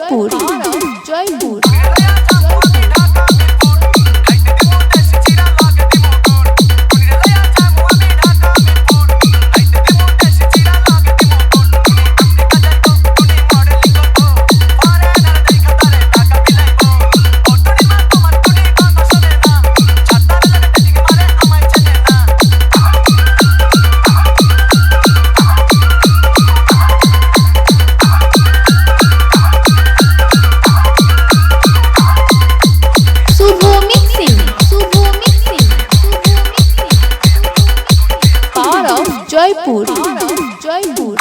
Gazipur Jaipur. Jaipur.